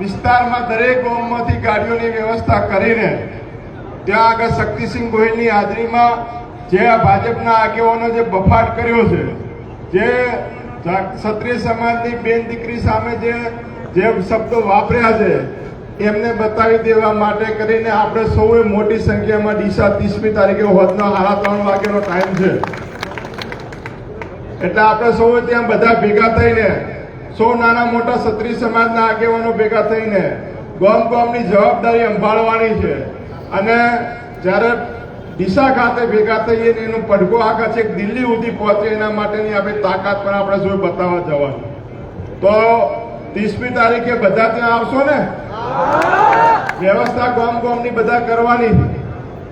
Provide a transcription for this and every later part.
વિસ્તારમાં દરેક ગામમાંથી ગાડીઓની વ્યવસ્થા કરીને ત્યાં આગળ શક્તિસિંહ ગોહિલની હાજરીમાં જે આ ભાજપના આગેવાનો જે બફાટ કર્યો છે, જે ક્ષત્રિય સમાજની બેન દીકરી સામે જે જે શબ્દો વાપર્યા છે, એમને બતાવી દેવા માટે કરીને આપણે સૌએ મોટી સંખ્યામાં ડીસા ત્રીસમી તારીખે હોદનો સાડા ત્રણ વાગ્યાનો ટાઈમ છે. એટલે આપણે સૌએ ત્યાં બધા ભેગા થઈને સૌ નાના મોટા ક્ષત્રિય સમાજના આગેવાનો ભેગા થઈને ગામ ગામની જવાબદારી સંભાળવાની છે. અને જ્યારે ડીસા ખાતે ભેગા થઈએ ને એનો પડઘો આખા છે દિલ્હી સુધી પહોંચે એના માટેની આપણી તાકાત પણ આપણે જોઈ બતાવવા જવાની. તો ત્રીસમી તારીખે બધા ત્યાં આવશો ને? વ્યવસ્થા ગામ ગામની બધા કરવાની.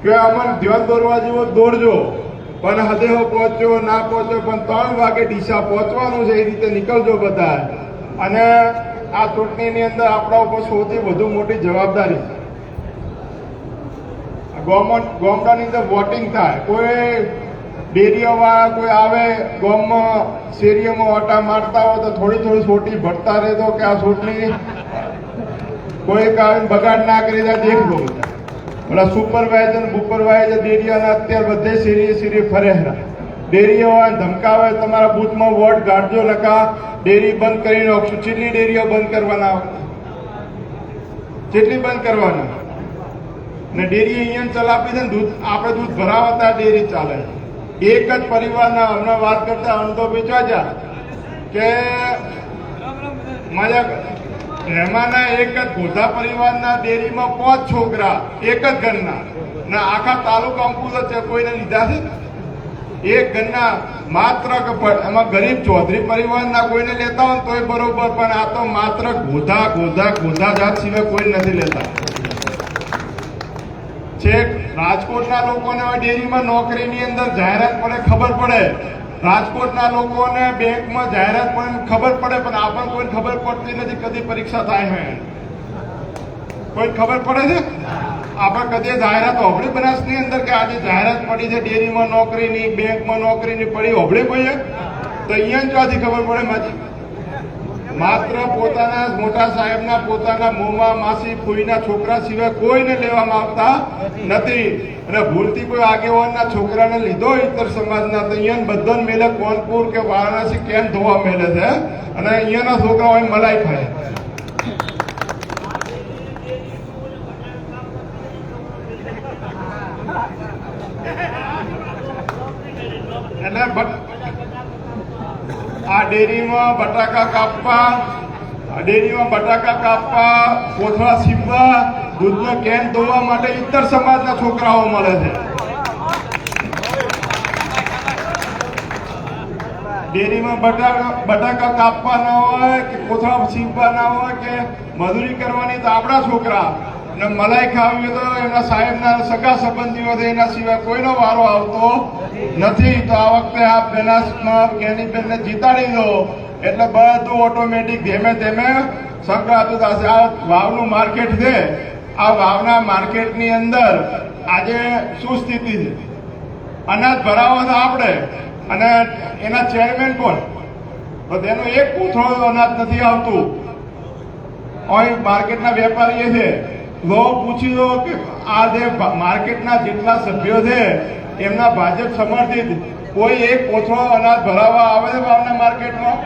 કે અમને ધ્યાન દોરવા જેવો દોરજો. પણ હદેહો પહોંચ્યો, ના પહોંચ્યો, પણ ત્રણ વાગે ડીસા પહોંચવાનું છે, એ રીતે નીકળજો બધા અને આ ચૂંટણીની અંદર આપણા ઉપર સૌથી વધુ મોટી જવાબદારી. ગવર્મેન્ટ ગોમડાની અંદર વોટિંગ થાય. કોઈ ડેરીઓમાં કોઈ આવે ગોમમાં શેરીઓમાં ઓટા મારતા હોય તો થોડી થોડી સોટી ભરતા રહેતો કે આ સોટની કોઈ કારણ બગાડ ના કરી જાય દેખલો ઓલા સુપરવાઇઝર સુપરવાઇઝર ડેરીઓના અત્યારે બધે શેરીએ શેરીએ ફરે ડેરીઓ ધમકાવે, તમારા બૂથમાં વોટ ગાઢજો નકા ડેરી બંધ કરી નાખશું કેટલી ડેરીઓ બંધ કરવાના જેટલી બંધ કરવાના? ને ડેરી અહીંયા ચલાવી છે ને દૂધ, આપણે દૂધ ભરાવતા ડેરી ચાલે. એક જ પરિવારના હમણાં વાત કરતા અણતો વેચવા જા કે મારા રહેમાના એક જ ગોધા પરિવારના ડેરીમાં પાંચ છોકરા, એક જ ઘરના. ના આખા તાલુકા અંકુશ કોઈને લીધા છે? એક ઘરના માત્ર એમાં ગરીબ ચૌધરી પરિવારના કોઈને લેતા હોય તોય બરોબર, પણ આ તો માત્ર ગોધા ગોધા ગોધા જાત સિવાય કોઈ નથી લેતા. છેક રાજકોટના લોકોને ડેરીમાં નોકરીની અંદર જાહેરાત પડે, ખબર પડે. રાજકોટના લોકોને બેંકમાં જાહેરાત પણ ખબર પડે, પણ આપણને કોઈ ખબર પડતી નથી કદી પરીક્ષા થાય હે. કોઈ ખબર પડે છે? આપણે કદી જાહેરાત હોબળી બનાસની અંદર કે આજે જાહેરાત પડી છે, ડેરીમાં નોકરીની, બેંકમાં નોકરીની પડી હોબળી કોઈએ તો અહીંયા જ આથી ખબર પડે માજી. માત્ર પોતાના મોટા સાહેબના પોતાના મોમાં માસી ફૂઈના છોકરા સિવાય કોઈને લેવામાં આવતા નથી. અને ભૂલથી કોઈ આગેવાનના છોકરાને લીધો ઇતર સમાજના, તો અહીંયા બધન મેલે કોનપુર કે વારાણસી કેમ ધોવા મેલે છે? અને અહીંયાના છોકરાઓ અહીં મલાઈ ખાય એટલે બટ આ ડેરીમાં બટાકા કાપવા ડેરીમાં બટાકા કાપવા, કોથળા સીવવા દૂધનો કેન ધોવા માટે ઇતર સમાજના છોકરાઓ મળે છે. ડેરીમાં બટાકા બટાકા કાપવાના હોય કે કોથળા સીવવાના હોય કે મજૂરી કરવાની તો આપણા છોકરા. અને મલાઈ ખાવી તો એમના સાહેબના સગા સંબંધીઓ એના સિવાય કોઈનો વારો આવતો નથી. તો આ વખતે આ બેનાસમાં કેની બેનને જીતાડી દો. એટલે બધું ઓટોમેટિક ધીમે ધીમે સંકળાતું થશે. આ વાવનું માર્કેટ છે. આ વાવના માર્કેટની અંદર આજે શું સ્થિતિ છે? અનાજ ભરાવો તો આપણે. અને એના ચેરમેન કોણ? તો તેનો એક કોથળો અનાજ નથી આવતું. અહીં માર્કેટના વેપારીએ છે. લો પૂછી લો કે આ જે માર્કેટના જેટલા સભ્યો છે, એમના ભાજપ સમર્થિત? કોઈ એક કોથળો અનાજ ભરાવા આવે છે ભાવના માર્કેટમાં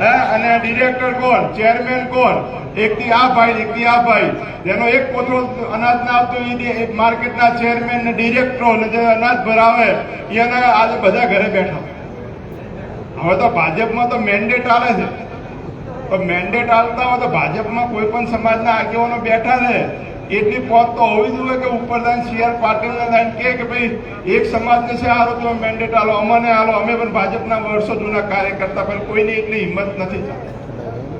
હે? અને ડિરેક્ટર કોણ? ચેરમેન કોણ? એકથી આ ભાઈ, એકથી આ ભાઈ. જેનો એક કોથળો અનાજ ના આવતો એ માર્કેટના ચેરમેન ને ડિરેક્ટરો ને જે અનાજ ભરાવે, એના આજે બધા ઘરે બેઠા. હવે તો ભાજપમાં તો મેન્ડેટ આવે છે. તો મેન્ડેટ આવતા હોય તો ભાજપમાં કોઈ પણ સમાજના આગેવાનો બેઠા ને એટલી પહોંચ તો હોવી જોઈએ કે ઉપરદાન સી આર પાટીલને લાઈન કે ભાઈ, એક સમાજને છે હારો તમે મેન્ડેટ આલો, અમને આલો, અમે પણ ભાજપના વર્ષો જૂના કાર્યકર્તા, પણ કોઈની એટલી હિંમત નથી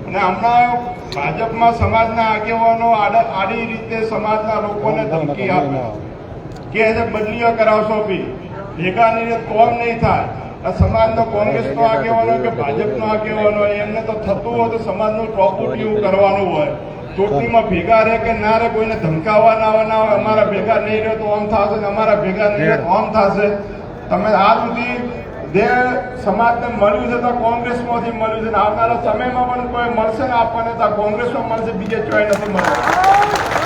અને હમણાં ભાજપમાં સમાજના આગેવાનો આડા- રીતે સમાજના લોકોને ધમકી આપે. કે બદલીઓ કરાવશો બી ભેગા નહીં કોમ નહીં થાય. આ સમાજનો કોંગ્રેસનો આગેવાનો કે ભાજપનો આગેવાનો હોય, એમને તો થતું હોય તો સમાજનું ચોપુટિયું કરવાનું હોય. ચૂંટણીમાં ભેગા રહે કે ના રહે, કોઈને ધમકાવવા ના હોય, ના અમારા ભેગા નહીં રહે તો આમ થશે અમારા ભેગા નહીં રહે તો આમ થશે. તમે આ સુધી જે સમાજને મળ્યું છે તો કોંગ્રેસમાંથી મળ્યું છે આવનારા સમયમાં પણ કોઈ મળશે ને આપણને તો કોંગ્રેસમાં મળશે, બીજે ચોય નથી મળશે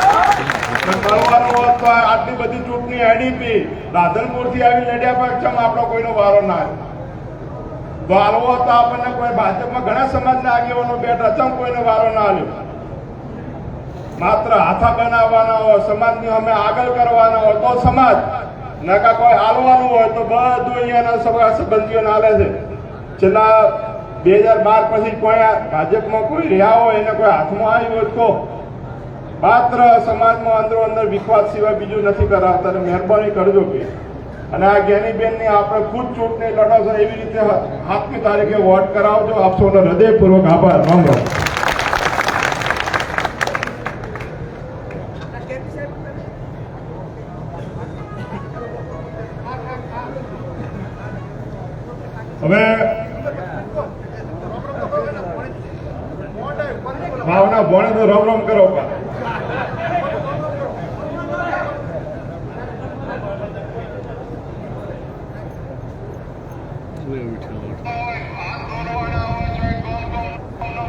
મળવાનું હોત આટલી બધી ચૂંટણી એડીપી રાધનપુરથી આવી લડ્યા પણ ચમ આપણો કોઈનો વારો ના તો હાલવો તો આપણને કોઈ ભાજપમાં ઘણા સમાજના આગેવાનો બેઠા, ચમ કોઈનો વારો ના આવ્યો. માત્ર હાથા બનાવવાના હોય, સમાજની અમે આગળ કરવાના હોય, તો સમાજ. નકા કોઈ હાલવાનું હોય તો બધું અહીંયાના સગા સંબંધીઓને હાલે છે. છેલ્લા બે હજાર બાર પછી કોઈ ભાજપમાં કોઈ રહ્યા હોય, એને કોઈ હાથમાં આવ્યું હોય તો માત્ર સમાજમાં અંદરો અંદર વિખવાદ સિવાય બીજું નથી કરાવતા. અને મહેરબાની કરજો કે અને આ જ્ઞાનીબેનની આપણે ખુદ ચૂંટણી લડો છો એવી રીતે સાતમી તારીખે વોટ કરાવજો. આપ હૃદયપૂર્વક આભાર. રામ રામ. હવે ભાવના ભણે તો રમ રમ કરો પણ.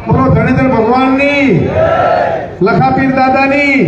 બોલો ધણીધર ભગવાનની લખાપીર દાદાની